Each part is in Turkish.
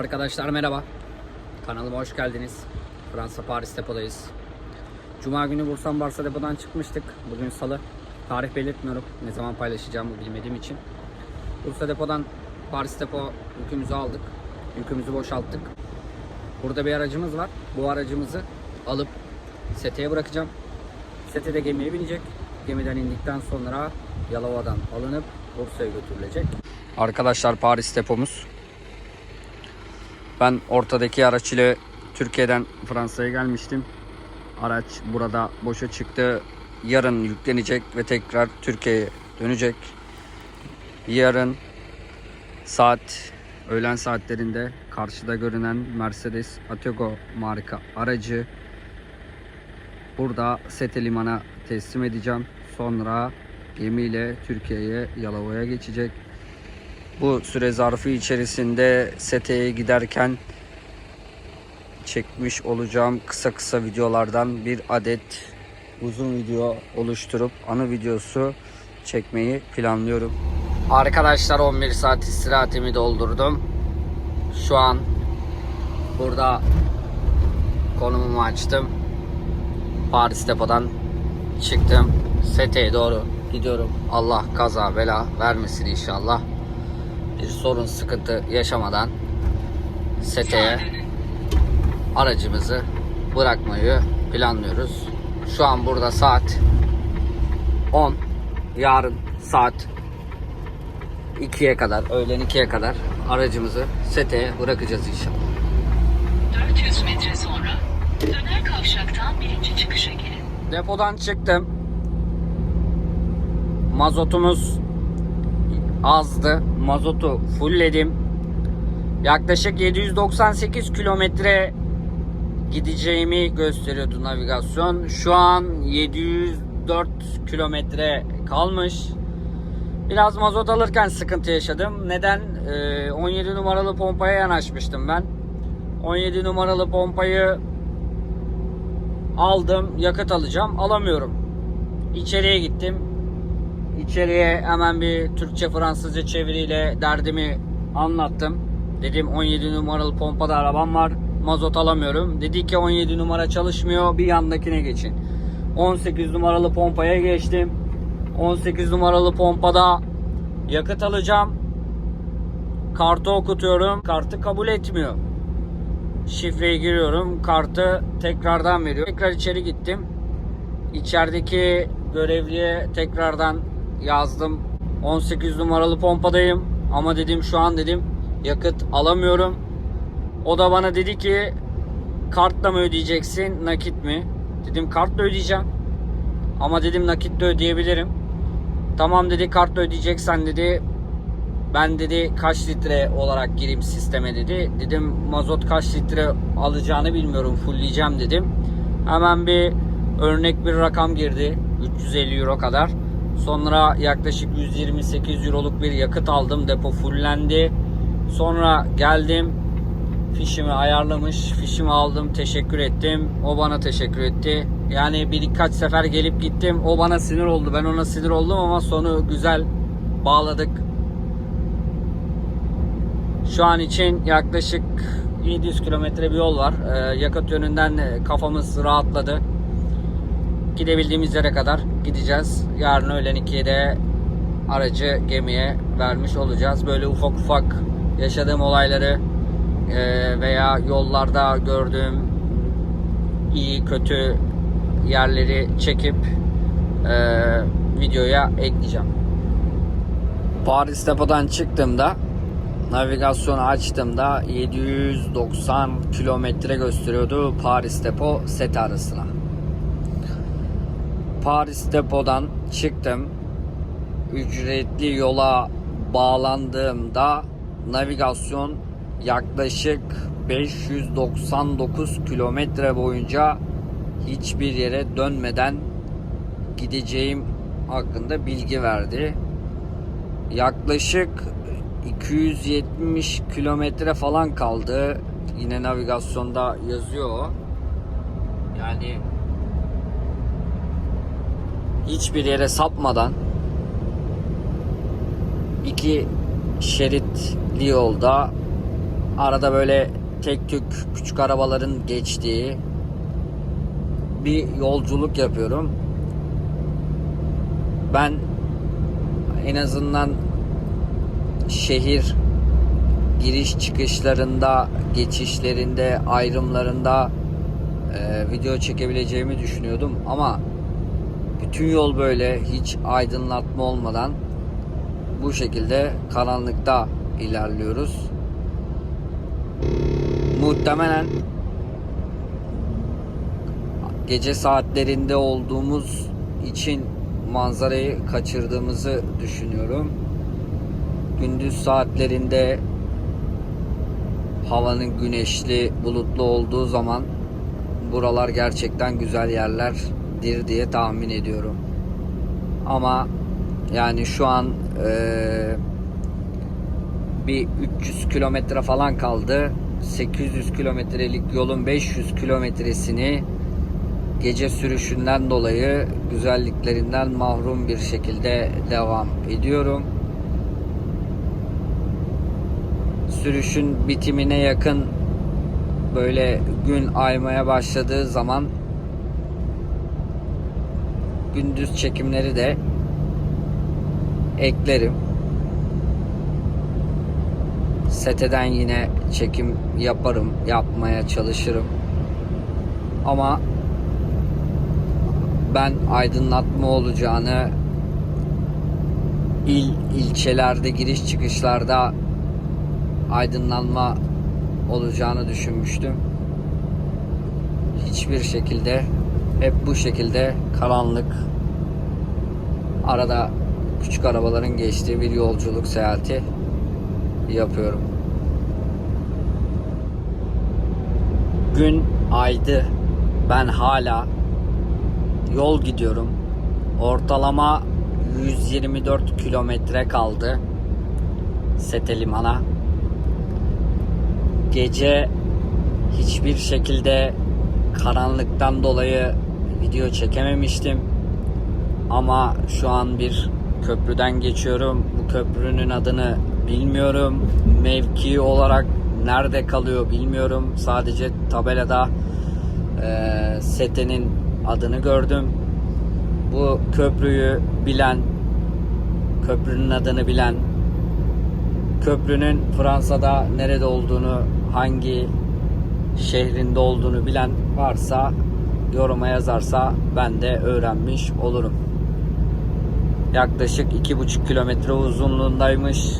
Arkadaşlar merhaba. Kanalıma hoş geldiniz. Fransa Paris depodayız. Cuma günü Bursan Barsa depodan çıkmıştık. Bugün salı. Tarih belirtmiyorum. Ne zaman paylaşacağımı bilmediğim için. Bursa depodan Paris depo yükümüzü aldık. Yükümüzü boşalttık. Burada bir aracımız var. Bu aracımızı alıp seteye bırakacağım. Sete gemiye binecek. Gemiden indikten sonra Yalova'dan alınıp Bursa'ya götürülecek. Arkadaşlar Paris depomuz. Ben ortadaki araç ile Türkiye'den Fransa'ya gelmiştim. Araç burada boşa çıktı. Yarın yüklenecek ve tekrar Türkiye'ye dönecek. Yarın saat öğlen saatlerinde karşıda görünen Mercedes Atego marka aracı burada Sete Liman'a teslim edeceğim. Sonra gemiyle Türkiye'ye Yalova'ya geçecek. Bu süre zarfı içerisinde Sete'ye giderken çekmiş olacağım kısa kısa videolardan bir adet uzun video oluşturup anı videosu çekmeyi planlıyorum. Arkadaşlar 11 saat istirahatimi doldurdum. Şu an burada konumumu açtım. Paris depodan çıktım. Sete'ye doğru gidiyorum. Allah kaza bela vermesin inşallah. Bir sorun sıkıntı yaşamadan Sete'ye aracımızı bırakmayı planlıyoruz. Şu an burada saat 10. Yarın saat 2'ye kadar, öğlen 2'ye kadar aracımızı Sete'ye bırakacağız inşallah. 400 metre sonra döner kavşaktan birinci çıkışa girin. Depodan çıktım. Mazotumuz azdı. Mazotu fullledim. Yaklaşık 798 kilometre gideceğimi gösteriyordu navigasyon. Şu an 704 kilometre kalmış. Biraz mazot alırken sıkıntı yaşadım. Neden? Ee, 17 numaralı pompaya yanaşmıştım ben. 17 numaralı pompayı aldım yakıt alacağım alamıyorum İçeriye gittim İçeriye hemen bir Türkçe Fransızca çeviriyle derdimi anlattım dedim 17 numaralı pompada arabam var mazot alamıyorum dedi ki 17 numara çalışmıyor bir yandakine geçin 18 numaralı pompaya geçtim 18 numaralı pompada yakıt alacağım kartı okutuyorum kartı kabul etmiyor şifreyi giriyorum. Kartı tekrardan veriyor. Tekrar içeri gittim. İçerideki görevliye tekrardan yazdım. 18 numaralı pompadayım. Ama dedim şu an dedim yakıt alamıyorum. O da bana dedi ki kartla mı ödeyeceksin nakit mi? Dedim kartla ödeyeceğim. Ama dedim nakitle ödeyebilirim. Tamam dedi kartla ödeyeceksen dedi ben dedi kaç litre olarak gireyim sisteme dedi. Dedim mazot kaç litre alacağını bilmiyorum fullleyeceğim dedim. Hemen bir örnek bir rakam girdi. 350 euro kadar. Sonra yaklaşık 128 euroluk bir yakıt aldım. Depo fullendi. Sonra geldim. Fişimi ayarlamış. Fişimi aldım. Teşekkür ettim. O bana teşekkür etti. Yani bir birkaç sefer gelip gittim. O bana sinir oldu. Ben ona sinir oldum ama sonu güzel bağladık. Şu an için yaklaşık 700 kilometre bir yol var. Ee, yakıt yönünden e, kafamız rahatladı. Gidebildiğimiz yere kadar gideceğiz. Yarın öğlen 2'ye de aracı gemiye vermiş olacağız. Böyle ufak ufak yaşadığım olayları e, veya yollarda gördüğüm iyi kötü yerleri çekip e, videoya ekleyeceğim. Paris depodan çıktığımda navigasyonu açtığımda 790 kilometre gösteriyordu Paris depo set arasına. Paris depodan çıktım. Ücretli yola bağlandığımda navigasyon yaklaşık 599 kilometre boyunca hiçbir yere dönmeden gideceğim hakkında bilgi verdi. Yaklaşık 270 kilometre falan kaldı. Yine navigasyonda yazıyor. Yani hiçbir yere sapmadan iki şeritli yolda arada böyle tek tük küçük arabaların geçtiği bir yolculuk yapıyorum. Ben en azından şehir giriş çıkışlarında, geçişlerinde, ayrımlarında e, video çekebileceğimi düşünüyordum ama bütün yol böyle hiç aydınlatma olmadan bu şekilde karanlıkta ilerliyoruz. Muhtemelen gece saatlerinde olduğumuz için manzarayı kaçırdığımızı düşünüyorum. Gündüz saatlerinde havanın güneşli, bulutlu olduğu zaman buralar gerçekten güzel yerlerdir diye tahmin ediyorum. Ama yani şu an eee, bir 300 kilometre falan kaldı. 800 kilometrelik yolun 500 kilometresini gece sürüşünden dolayı güzelliklerinden mahrum bir şekilde devam ediyorum. Sürüşün bitimine yakın böyle gün aymaya başladığı zaman gündüz çekimleri de eklerim. Seteden yine çekim yaparım, yapmaya çalışırım. Ama ben aydınlatma olacağını il ilçelerde giriş çıkışlarda aydınlanma olacağını düşünmüştüm. Hiçbir şekilde hep bu şekilde karanlık arada küçük arabaların geçtiği bir yolculuk seyahati yapıyorum. Gün aydı. Ben hala yol gidiyorum. Ortalama 124 kilometre kaldı Sete Liman'a. Gece hiçbir şekilde karanlıktan dolayı video çekememiştim. Ama şu an bir köprüden geçiyorum. Bu köprünün adını bilmiyorum. Mevki olarak nerede kalıyor bilmiyorum. Sadece tabelada e, Sete'nin adını gördüm. Bu köprüyü bilen, köprünün adını bilen, köprünün Fransa'da nerede olduğunu, hangi şehrinde olduğunu bilen varsa yoruma yazarsa ben de öğrenmiş olurum. Yaklaşık iki buçuk kilometre uzunluğundaymış.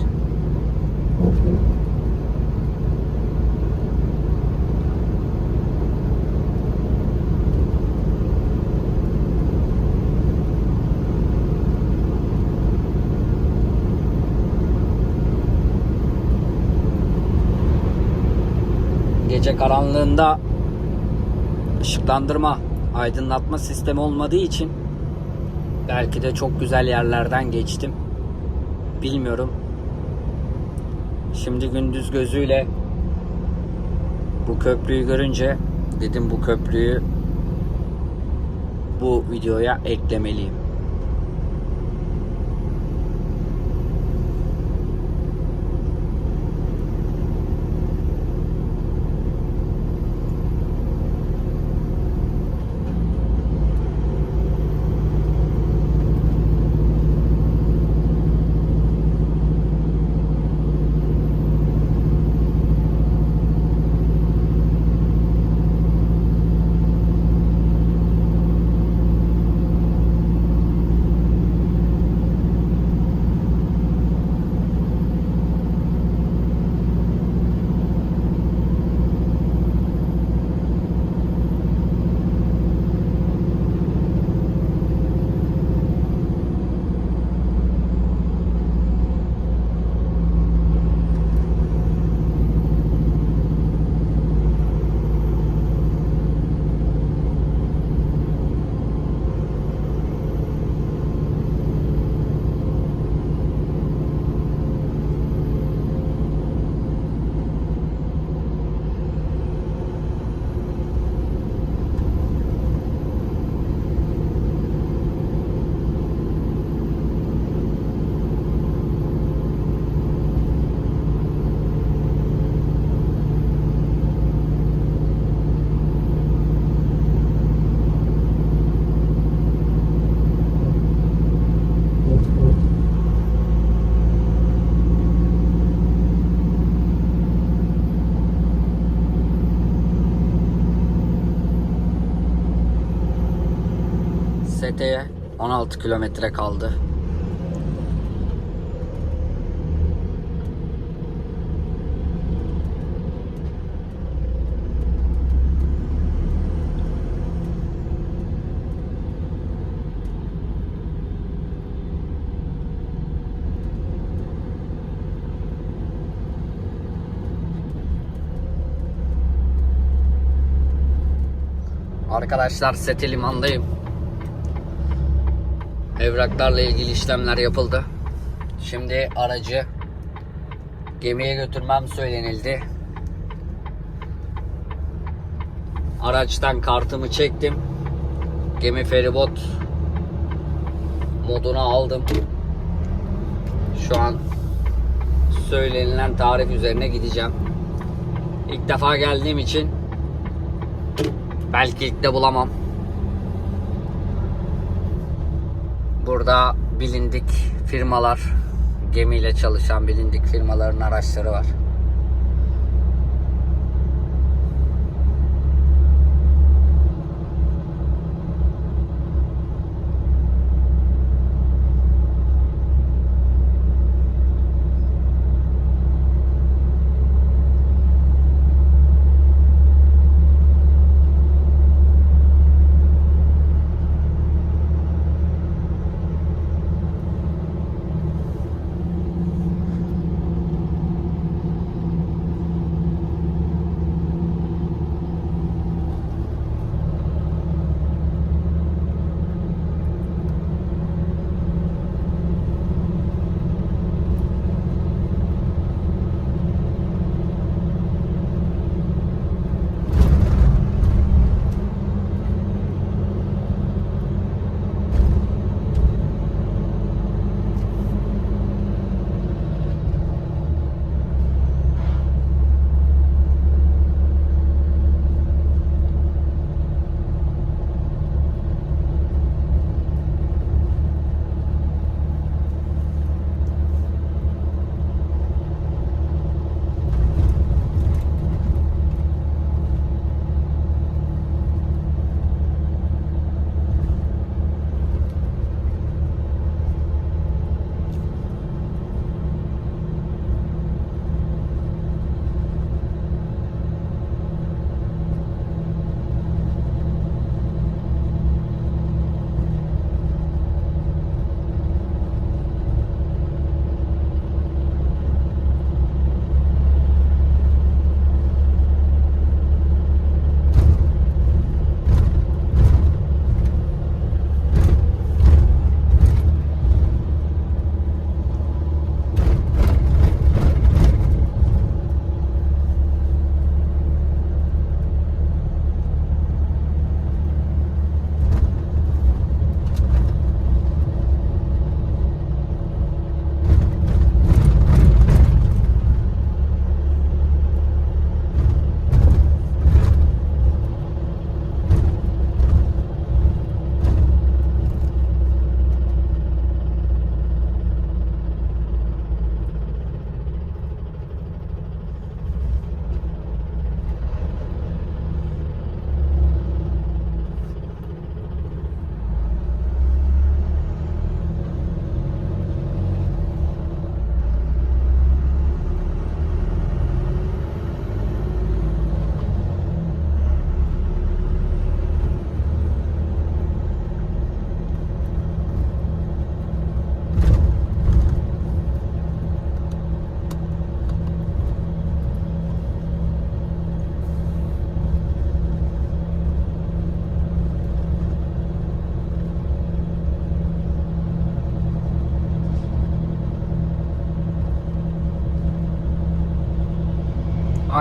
Gece karanlığında ışıklandırma, aydınlatma sistemi olmadığı için belki de çok güzel yerlerden geçtim. Bilmiyorum. Şimdi gündüz gözüyle bu köprüyü görünce dedim bu köprüyü bu videoya eklemeliyim. Kilometreye 16 kilometre kaldı. Arkadaşlar Seti limandayım. Evraklarla ilgili işlemler yapıldı. Şimdi aracı gemiye götürmem söylenildi. Araçtan kartımı çektim. Gemi feribot moduna aldım. Şu an söylenilen tarih üzerine gideceğim. İlk defa geldiğim için belki ilk de bulamam. Burada bilindik firmalar, gemiyle çalışan bilindik firmaların araçları var.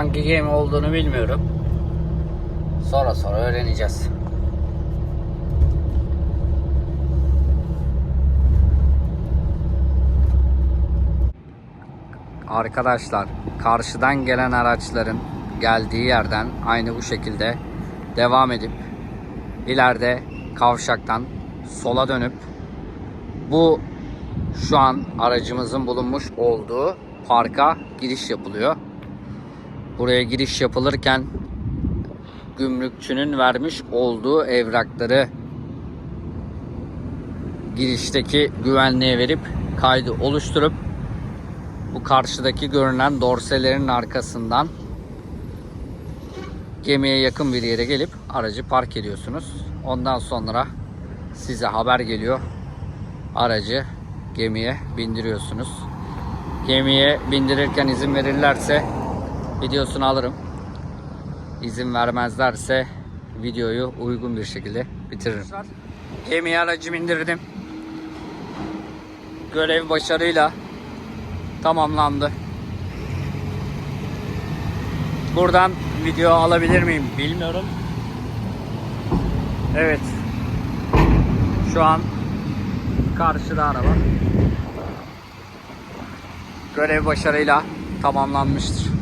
Hangi gemi olduğunu bilmiyorum. Sonra sonra öğreneceğiz. Arkadaşlar karşıdan gelen araçların geldiği yerden aynı bu şekilde devam edip ileride kavşaktan sola dönüp bu şu an aracımızın bulunmuş olduğu parka giriş yapılıyor. Buraya giriş yapılırken gümrükçünün vermiş olduğu evrakları girişteki güvenliğe verip kaydı oluşturup bu karşıdaki görünen dorselerin arkasından gemiye yakın bir yere gelip aracı park ediyorsunuz. Ondan sonra size haber geliyor. Aracı gemiye bindiriyorsunuz. Gemiye bindirirken izin verirlerse videosunu alırım. İzin vermezlerse videoyu uygun bir şekilde bitiririm. Gemiye aracı bindirdim. Görev başarıyla tamamlandı. Buradan video alabilir miyim bilmiyorum. Evet. Şu an karşıda araba. Görev başarıyla tamamlanmıştır.